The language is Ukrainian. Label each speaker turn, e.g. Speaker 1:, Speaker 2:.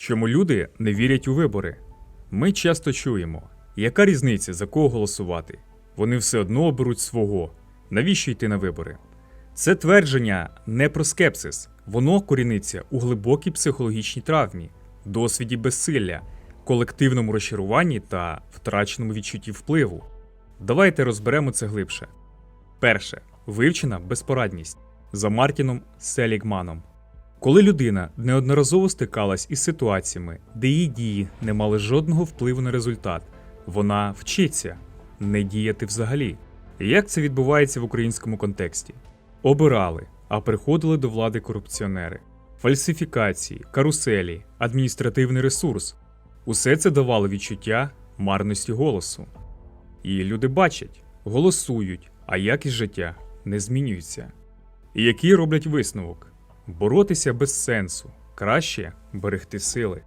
Speaker 1: Чому люди не вірять у вибори? Ми часто чуємо, яка різниця за кого голосувати? Вони все одно оберуть свого. Навіщо йти на вибори? Це твердження не про скепсис, воно коріниться у глибокій психологічній травмі, досвіді безсилля, колективному розчаруванні та втраченому відчутті впливу. Давайте розберемо це глибше. Перше вивчена безпорадність за Мартіном Селігманом. Коли людина неодноразово стикалась із ситуаціями, де її дії не мали жодного впливу на результат, вона вчиться не діяти взагалі. Як це відбувається в українському контексті? Обирали, а приходили до влади корупціонери, фальсифікації, каруселі, адміністративний ресурс. Усе це давало відчуття марності голосу. І люди бачать, голосують, а якість життя не змінюється. І який роблять висновок? Боротися без сенсу, краще берегти сили.